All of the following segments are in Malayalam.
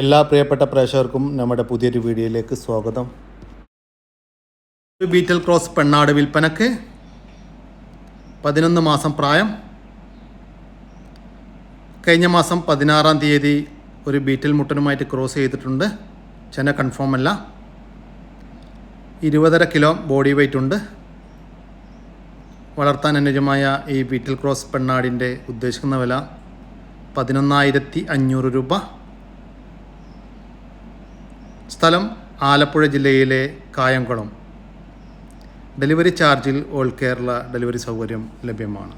എല്ലാ പ്രിയപ്പെട്ട പ്രേക്ഷകർക്കും നമ്മുടെ പുതിയൊരു വീഡിയോയിലേക്ക് സ്വാഗതം. ബീറ്റൽ ക്രോസ് പെണ്ണാട് വിൽപ്പനക്ക് പതിനൊന്ന് മാസം പ്രായം. കഴിഞ്ഞ മാസം പതിനാറാം തീയതി ഒരു ബീറ്റൽ മുട്ടനുമായിട്ട് ക്രോസ് ചെയ്തിട്ടുണ്ട്. ചെന കൺഫേം അല്ല. ഇരുപതര കിലോ ബോഡി വെയ്റ്റ് ഉണ്ട്. വളർത്താൻ അനുജമായ ഈ ബീറ്റൽ ക്രോസ് പെണ്ണാടിന്റെ ഉദ്ദേശിക്കുന്ന വില പതിനൊന്നായിരത്തി അഞ്ഞൂറ് രൂപ. സ്ഥലം ആലപ്പുഴ ജില്ലയിലെ കായംകുളം. ഡെലിവറി ചാർജിൽ ഓൾ കേരള ഡെലിവറി സൗകര്യം ലഭ്യമാണ്.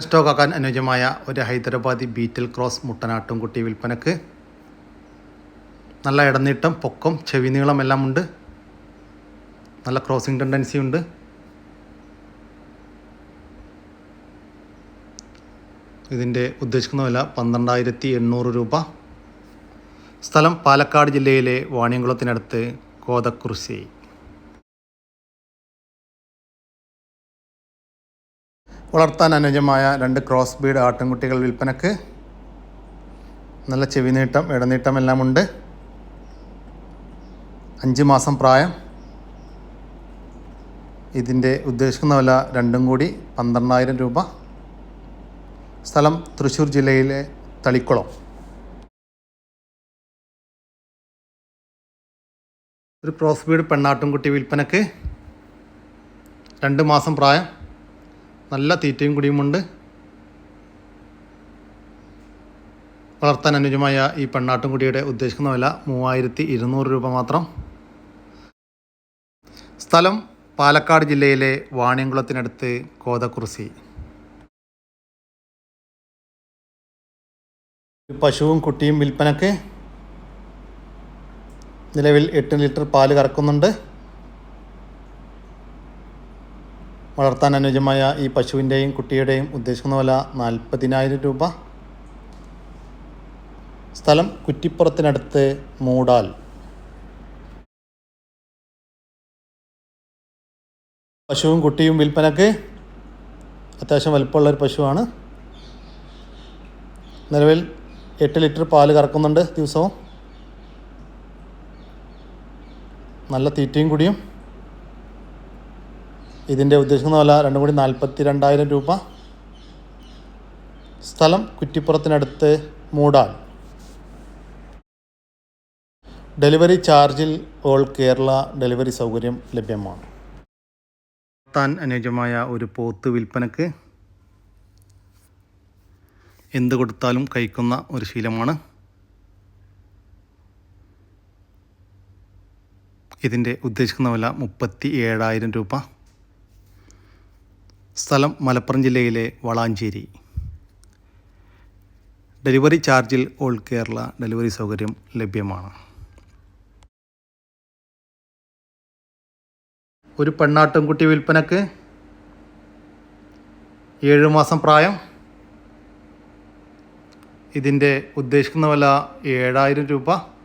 സ്റ്റോക്കാക്കാൻ അനുയോജ്യമായ ഒരു ഹൈദരാബാദി ബീറ്റൽ ക്രോസ് മുട്ടനാട്ടും കുട്ടി വിൽപ്പനക്ക്. നല്ല ഇടനീട്ടം പൊക്കം ചെവി നീളം എല്ലാം ഉണ്ട്. നല്ല ക്രോസിംഗ് ടെൻഡൻസി ഉണ്ട്. ഇതിന്റെ ഉദ്ദേശിക്കുന്ന വില പന്ത്രണ്ടായിരത്തി എണ്ണൂറ് രൂപ. സ്ഥലം പാലക്കാട് ജില്ലയിലെ വാണിയംകുളത്തിനടുത്ത് കോതക്കുറിശ്ശി. വളർത്താൻ അനുയോജ്യമായ രണ്ട് ക്രോസ് ബീഡ് ആട്ടിൻകുട്ടികൾ വിൽപ്പനക്ക്. നല്ല ചെവി നീട്ടം ഇടനീട്ടം എല്ലാം ഉണ്ട് അഞ്ച് മാസം പ്രായം. ഇതിന്റെ ഉദ്ദേശിക്കുന്ന വില രണ്ടും കൂടി പന്ത്രണ്ടായിരം രൂപ. സ്ഥലം തൃശ്ശൂർ ജില്ലയിലെ തളിക്കുളം. ഒരു ക്രോസ് ബീഡ് പെണ്ണാട്ടുംകുട്ടി വിൽപ്പനക്ക്. രണ്ട് മാസം പ്രായം. നല്ല തീറ്റയും കുടിയുമുണ്ട്. വളർത്താൻ അനുജമായ ഈ പെണ്ണാട്ടുംകുട്ടിയുടെ ഉദ്ദേശിക്കുന്ന വില മൂവായിരത്തി ഇരുന്നൂറ് രൂപ മാത്രം. സ്ഥലം പാലക്കാട് ജില്ലയിലെ വാണിയംകുളത്തിനടുത്ത് കോതക്കുറിശി പശുവും കുട്ടിയും വിൽപ്പനക്ക്. നിലവിൽ എട്ട് ലിറ്റർ പാൽ കറക്കുന്നുണ്ട്. വളർത്താൻ അനുയോജ്യമായ ഈ പശുവിന്റെയും കുട്ടിയുടെയും ഉദ്ദേശിക്കുന്ന വില നാൽപ്പതിനായിരം രൂപ. സ്ഥലം കുറ്റിപ്പുറത്തിനടുത്ത് മൂടാൽ. പശുവും കുട്ടിയും വിൽപ്പനക്ക് അത്യാവശ്യം വലുപ്പമുള്ള ഒരു പശുവാണ്. നിലവിൽ എട്ട് ലിറ്റർ പാൽ കറക്കുന്നുണ്ട് ദിവസവും. നല്ല തീറ്റയും കൂടിയും. ഇതിന്റെ ഉദ്ദേശിക്കുന്ന പോലെ രണ്ടും കൂടി നാൽപ്പത്തി രണ്ടായിരം രൂപ. സ്ഥലം കുറ്റിപ്പുറത്തിനടുത്ത് മൂടാൽ ഡെലിവറി ചാർജിൽ ഓൾ കേരള ഡെലിവറി സൗകര്യം ലഭ്യമാണ്. താൻ അനുയോജ്യമായ ഒരു പോത്ത് വിൽപ്പനക്ക് എന്ത് കൊടുത്താലും കഴിക്കുന്ന ഒരു ശീലമാണ്. ഇതിന്റെ ഉദ്ദേശിക്കുന്ന വില മുപ്പത്തി ഏഴായിരം രൂപ. സ്ഥലം മലപ്പുറം ജില്ലയിലെ വളാഞ്ചേരി. ഡെലിവറി ചാർജിൽ ഓൾ കേരള ഡെലിവറി സൗകര്യം ലഭ്യമാണ്. ഒരു പെണ്ണാട്ടുംകുട്ടി വിൽപ്പനക്ക് ഏഴ് മാസം പ്രായം. ഇതിന്റെ ഉദ്ദേശിക്കുന്ന വില ഏഴായിരം രൂപ.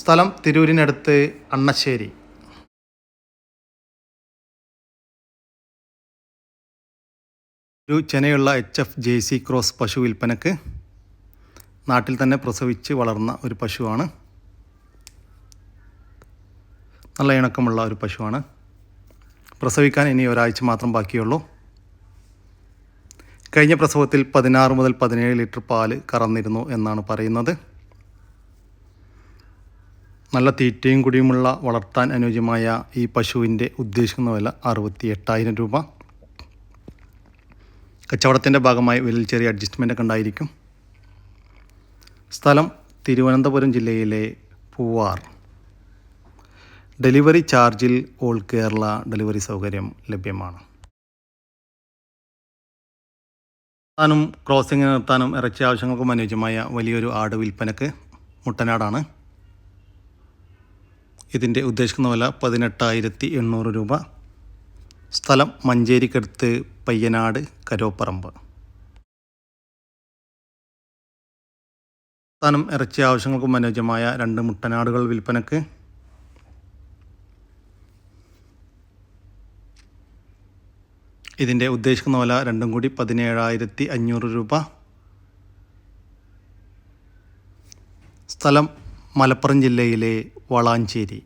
സ്ഥലം തിരൂരിനടുത്ത് അണ്ണശ്ശേരി. ഒരു ചെനയുള്ള H F J C cross പശു വിൽപ്പനക്ക് നാട്ടിൽ തന്നെ പ്രസവിച്ച് വളർന്ന ഒരു പശുവാണ്. നല്ല ഇണക്കമുള്ള ഒരു പശുവാണ്. പ്രസവിക്കാൻ ഇനി ഒരാഴ്ച മാത്രം ബാക്കിയുള്ളൂ. കഴിഞ്ഞ പ്രസവത്തിൽ പതിനാറ് മുതൽ പതിനേഴ് ലിറ്റർ പാൽ കറന്നിരുന്നു എന്നാണ് പറയുന്നത്. നല്ല തീറ്റയും കുടിയുമുള്ള വളർത്താൻ അനുയോജ്യമായ ഈ പശുവിന്റെ ഉദ്ദേശിക്കുന്ന വില അറുപത്തി എട്ടായിരം രൂപ. കച്ചവടത്തിന്റെ ഭാഗമായി വിലയിൽ ചെറിയ അഡ്ജസ്റ്റ്മെന്റ് ഒക്കെ ഉണ്ടായിരിക്കും. സ്ഥലം തിരുവനന്തപുരം ജില്ലയിലെ പൂവാർ. ഡെലിവറി ചാർജിൽ ഓൾ കേരള ഡെലിവറി സൗകര്യം ലഭ്യമാണ്. നിർത്താനും ക്രോസിംഗ് നിർത്താനും ഇറച്ചി ആവശ്യങ്ങൾക്കും അനുയോജ്യമായ വലിയൊരു ആട് വിൽപ്പനക്ക് മുട്ടനാടാണ്. ഇതിന്റെ ഉദ്ദേശിക്കുന്ന വില പതിനെട്ടായിരത്തി എണ്ണൂറ് രൂപ. സ്ഥലം മഞ്ചേരിക്കടുത്ത് പയ്യനാട് കരോപ്പറമ്പ്. സ്ഥാനം ഇറച്ചി ആവശ്യങ്ങൾക്കും അനുയോജ്യമായ രണ്ട് മുട്ടനാടുകൾ വിൽപ്പനക്ക്. ഇതിന്റെ ഉദ്ദേശിക്കുന്ന വില രണ്ടും കൂടി പതിനേഴായിരത്തി അഞ്ഞൂറ് രൂപ. സ്ഥലം മലപ്പുറം ജില്ലയിലെ വളാഞ്ചേരി.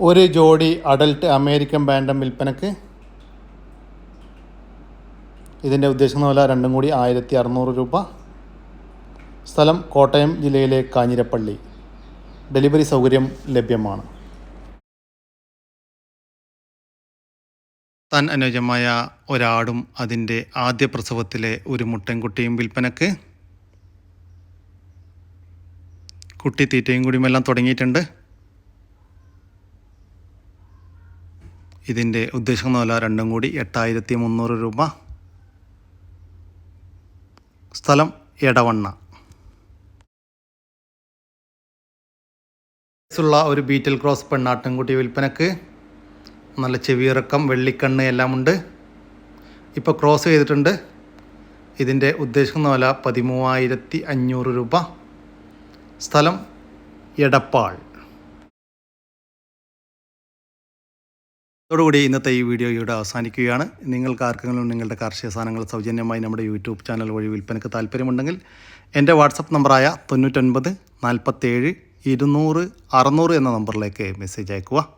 ഒരു ജോഡി അഡൽട്ട് അമേരിക്കൻ ബാൻഡം വിൽപ്പനക്ക് ഇതിന്റെ ഉദ്ദേശിക്കുന്ന വില രണ്ടും കൂടി ആയിരത്തി അറുന്നൂറ് രൂപ. സ്ഥലം കോട്ടയം ജില്ലയിലെ കാഞ്ഞിരപ്പള്ളി. ഡെലിവറി സൗകര്യം ലഭ്യമാണ്. താൻ അനുജമായ ഒരാടും അതിന്റെ ആദ്യ പ്രസവത്തിലെ ഒരു മുട്ടൻകുട്ടിയും വിൽപ്പനക്ക് കുട്ടി തീറ്റയും കൂടിയുമെല്ലാം തുടങ്ങിയിട്ടുണ്ട്. ഇതിന്റെ ഉദ്ദേശം എന്നല്ല രണ്ടും കൂടി എട്ടായിരത്തി മുന്നൂറ് രൂപ. സ്ഥലം എടവണ്ണ. ഉള്ള ഒരു ബീറ്റൽ ക്രോസ് പെണ്ണാട്ടിൻകുട്ടി വിൽപ്പനക്ക് നല്ല ചെവിയിറക്കം വെള്ളിക്കണ്ണ് എല്ലാം ഉണ്ട്. ഇപ്പോൾ ക്രോസ് ചെയ്തിട്ടുണ്ട്. ഇതിന്റെ ഉദ്ദേശിക്കുന്ന വില പതിമൂവായിരത്തി അഞ്ഞൂറ് രൂപ. സ്ഥലം എടപ്പാൾ. അതോടുകൂടി ഇന്നത്തെ ഈ വീഡിയോ ഇവിടെ അവസാനിക്കുകയാണ്. നിങ്ങൾക്ക് ആർക്കെങ്കിലും നിങ്ങളുടെ കാർഷിക സാധനങ്ങൾ സൗജന്യമായി നമ്മുടെ യൂട്യൂബ് ചാനൽ വഴി വിൽപ്പനയ്ക്ക് താല്പര്യമുണ്ടെങ്കിൽ എന്റെ വാട്സപ്പ് നമ്പറായ തൊണ്ണൂറ്റൊൻപത് നാൽപ്പത്തേഴ് ഇരുന്നൂറ് അറുന്നൂറ് എന്ന നമ്പറിലേക്ക് മെസ്സേജ് അയക്കുക